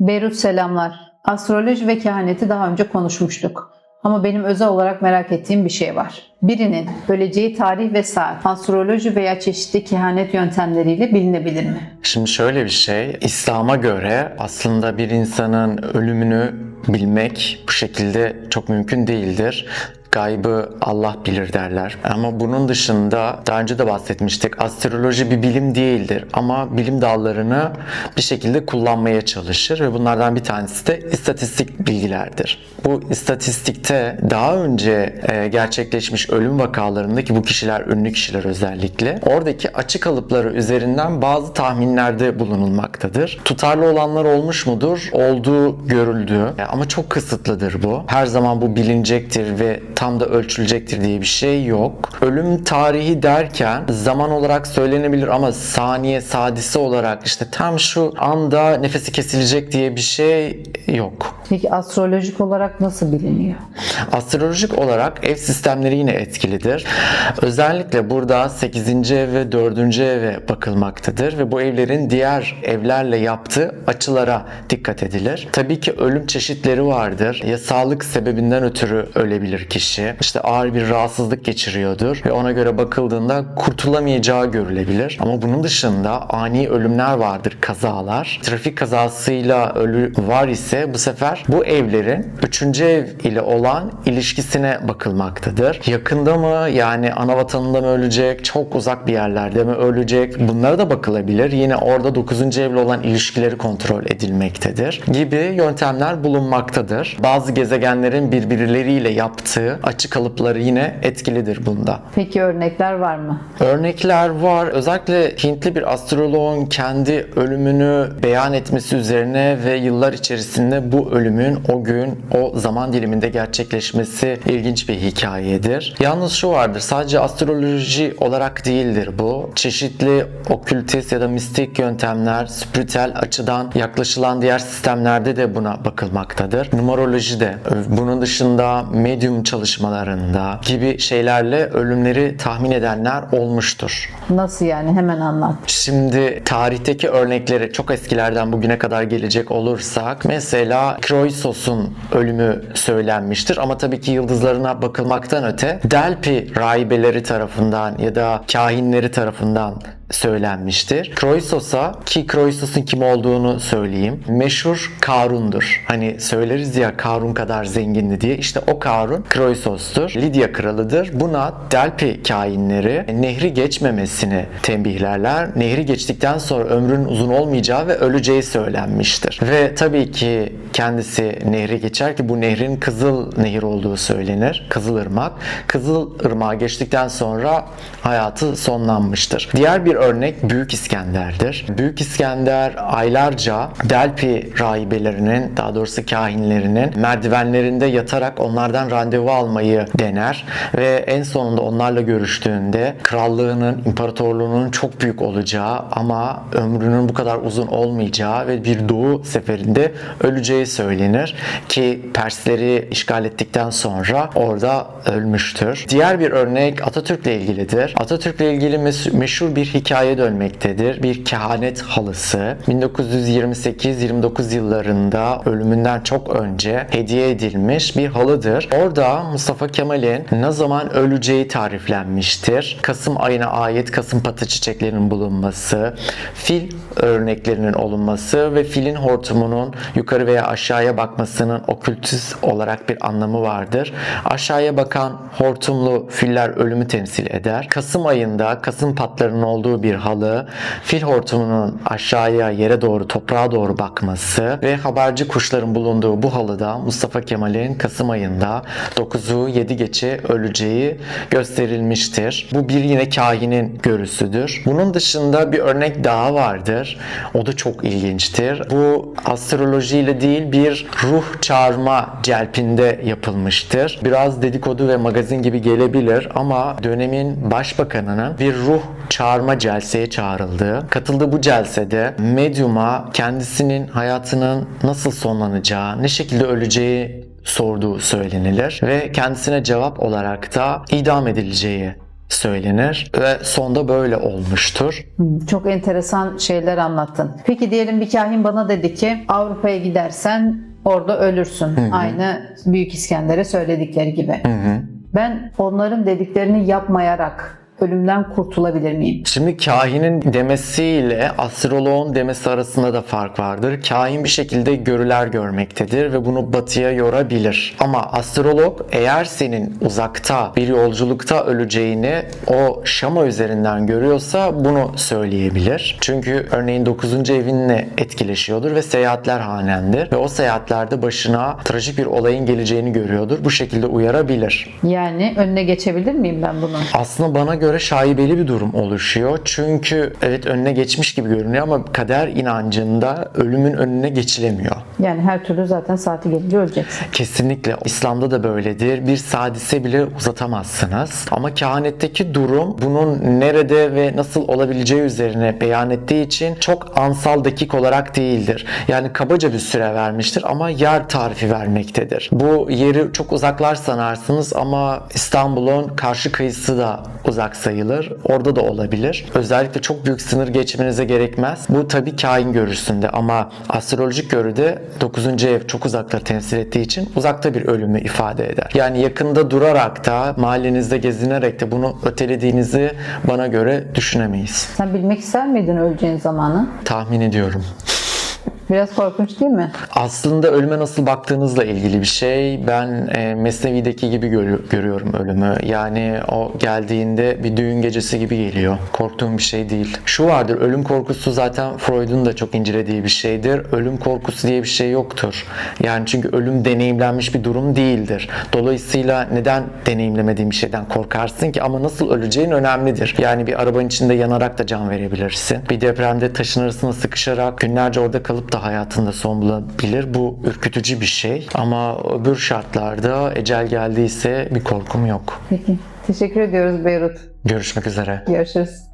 Beyrut selamlar. Astroloji ve kehaneti daha önce konuşmuştuk. Ama benim özel olarak merak ettiğim bir şey var. Birinin öleceği tarih ve saat astroloji veya çeşitli kehanet yöntemleriyle bilinebilir mi? Şimdi şöyle bir şey, İslam'a göre aslında bir insanın ölümünü bilmek bu şekilde çok mümkün değildir. Gaybı Allah bilir derler. Ama bunun dışında daha önce de bahsetmiştik. Astroloji bir bilim değildir ama bilim dallarını bir şekilde kullanmaya çalışır ve bunlardan bir tanesi de istatistik bilgilerdir. Bu istatistikte daha önce e, gerçekleşmiş ölüm vakalarındaki bu kişiler ünlü kişiler özellikle oradaki açık kalıpları üzerinden bazı tahminlerde bulunulmaktadır. Tutarlı olanlar olmuş mudur? Olduğu görüldü. E, Ama çok kısıtlıdır bu. Her zaman bu bilinecektir ve tam da ölçülecektir diye bir şey yok. Ölüm tarihi derken zaman olarak söylenebilir ama saniye sadisi olarak işte tam şu anda nefesi kesilecek diye bir şey yok. Peki astrolojik olarak nasıl biliniyor? Astrolojik olarak ev sistemleri yine etkilidir. Özellikle burada 8. ev ve 4. eve bakılmaktadır ve bu evlerin diğer evlerle yaptığı açılara dikkat edilir. Tabii ki ölüm çeşitleri vardır. Ya sağlık sebebinden ötürü ölebilir kişi. İşte ağır bir rahatsızlık geçiriyordur ve ona göre bakıldığında kurtulamayacağı görülebilir. Ama bunun dışında ani ölümler vardır, kazalar. Trafik kazasıyla ölü var ise bu sefer bu evlerin 3. ev ile olan ilişkisine bakılmaktadır. Yakında mı yani ana vatanında mı ölecek, çok uzak bir yerlerde mi ölecek bunlara da bakılabilir. Yine orada 9. evle olan ilişkileri kontrol edilmektedir gibi yöntemler bulunmaktadır. Bazı gezegenlerin birbirleriyle yaptığı açı kalıpları yine etkilidir bunda. Peki örnekler var mı? Örnekler var. Özellikle Hintli bir astroloğun kendi ölümünü beyan etmesi üzerine ve yıllar içerisinde bu ölümün o gün, o zaman diliminde gerçekleşmesi ilginç bir hikayedir. Yalnız şu vardır, sadece astroloji olarak değildir bu. Çeşitli okültist ya da mistik yöntemler, spiritüel açıdan yaklaşılan diğer sistemlerde de buna bakılmaktadır. Numeroloji de, bunun dışında medyum çalışmalarında gibi şeylerle ölümleri tahmin edenler olmuştur. Nasıl yani? Hemen anlat. Şimdi tarihteki örnekleri çok eskilerden bugüne kadar gelecek olursak mesela Kroisos'un ölümü söylenmiştir ama tabii ki yıldızlarına bakılmaktan öte Delphi rahibeleri tarafından ya da kahinleri tarafından söylenmiştir. Kroisos'a ki Kroisos'un kim olduğunu söyleyeyim. Meşhur Karun'dur. Hani söyleriz ya Karun kadar zengindi diye. İşte o Karun Kroisos'tur. Lidya kralıdır. Buna Delphi kahinleri nehri geçmemesini tembihlerler. Nehri geçtikten sonra ömrünün uzun olmayacağı ve öleceği söylenmiştir. Ve tabii ki kendisi nehri geçer ki bu nehrin Kızıl Nehir olduğu söylenir. Kızılırmak. Kızılırmağı geçtikten sonra hayatı sonlanmıştır. Diğer bir örnek Büyük İskender'dir. Büyük İskender aylarca Delphi rahibelerinin daha doğrusu kahinlerinin merdivenlerinde yatarak onlardan randevu almayı dener ve en sonunda onlarla görüştüğünde krallığının, imparatorluğunun çok büyük olacağı ama ömrünün bu kadar uzun olmayacağı ve bir doğu seferinde öleceği söylenir ki Persleri işgal ettikten sonra orada ölmüştür. Diğer bir örnek Atatürk'le ilgilidir. Atatürk'le ilgili meşhur bir hikaye dönmektedir. Bir kehanet halısı. 1928-29 yıllarında ölümünden çok önce hediye edilmiş bir halıdır. Orada Mustafa Kemal'in ne zaman öleceği tariflenmiştir. Kasım ayına ait kasım patı çiçeklerinin bulunması, fil örneklerinin olunması ve filin hortumunun yukarı veya aşağıya bakmasının okültist olarak bir anlamı vardır. Aşağıya bakan hortumlu filler ölümü temsil eder. Kasım ayında kasım patlarının olduğu bir halı, fil hortumunun aşağıya yere doğru toprağa doğru bakması ve haberci kuşların bulunduğu bu halıda Mustafa Kemal'in Kasım ayında 9'u 7 geçe öleceği gösterilmiştir. Bu bir yine kahinin görüsüdür. Bunun dışında bir örnek daha vardır. O da çok ilginçtir. Bu astrolojiyle değil bir ruh çağırma celpinde yapılmıştır. Biraz dedikodu ve magazin gibi gelebilir ama dönemin başbakanının bir ruh çağırma celseye çağrıldığı, katıldığı bu celsede medyuma kendisinin hayatının nasıl sonlanacağı, ne şekilde öleceği sorduğu söylenilir ve kendisine cevap olarak da idam edileceği söylenir ve sonda böyle olmuştur. Çok enteresan şeyler anlattın. Peki diyelim bir kahin bana dedi ki Avrupa'ya gidersen orada ölürsün. Aynı Büyük İskender'e söyledikleri gibi. Ben onların dediklerini yapmayarak ölümden kurtulabilir miyim? Şimdi kahinin demesiyle astroloğun demesi arasında da fark vardır. Kahin bir şekilde görüler görmektedir ve bunu batıya yorabilir. Ama astrolog eğer senin uzakta bir yolculukta öleceğini o şama üzerinden görüyorsa bunu söyleyebilir. Çünkü örneğin 9. evinle etkileşiyordur ve seyahatler hanendir ve o seyahatlerde başına trajik bir olayın geleceğini görüyordur. Bu şekilde uyarabilir. Yani önüne geçebilir miyim ben bunun? Aslında bana göre şaibeli bir durum oluşuyor. Çünkü evet önüne geçmiş gibi görünüyor ama kader inancında ölümün önüne geçilemiyor. Yani her türlü zaten saati gelince öleceksin. Kesinlikle İslam'da da böyledir. Bir sadise bile uzatamazsınız. Ama kehanetteki durum bunun nerede ve nasıl olabileceği üzerine beyan ettiği için çok ansal dakik olarak değildir. Yani kabaca bir süre vermiştir ama yer tarifi vermektedir. Bu yeri çok uzaklar sanarsınız ama İstanbul'un karşı kıyısı da uzak sayılır. Orada da olabilir. Özellikle çok büyük sınır geçmenize gerekmez. Bu tabii kain görüsünde ama astrolojik görüde 9. ev çok uzakları temsil ettiği için uzakta bir ölümü ifade eder. Yani yakında durarak da mahallenizde gezinerek de bunu ötelediğinizi bana göre düşünemeyiz. Sen bilmek ister miydin öleceğin zamanı? Tahmin ediyorum. Biraz korkunç değil mi? Aslında ölüme nasıl baktığınızla ilgili bir şey. Ben e, Mesnevi'deki gibi görü- görüyorum ölümü. Yani o geldiğinde bir düğün gecesi gibi geliyor. Korktuğum bir şey değil. Şu vardır, ölüm korkusu zaten Freud'un da çok incelediği bir şeydir. Ölüm korkusu diye bir şey yoktur. Yani çünkü ölüm deneyimlenmiş bir durum değildir. Dolayısıyla neden deneyimlemediğin bir şeyden korkarsın ki? Ama nasıl öleceğin önemlidir. Yani bir arabanın içinde yanarak da can verebilirsin. Bir depremde taşın arasına sıkışarak günlerce orada kalıp da hayatında son bulabilir. Bu ürkütücü bir şey. Ama öbür şartlarda ecel geldiyse bir korkum yok. Peki. Teşekkür ediyoruz Beyrut. Görüşmek üzere. Görüşürüz.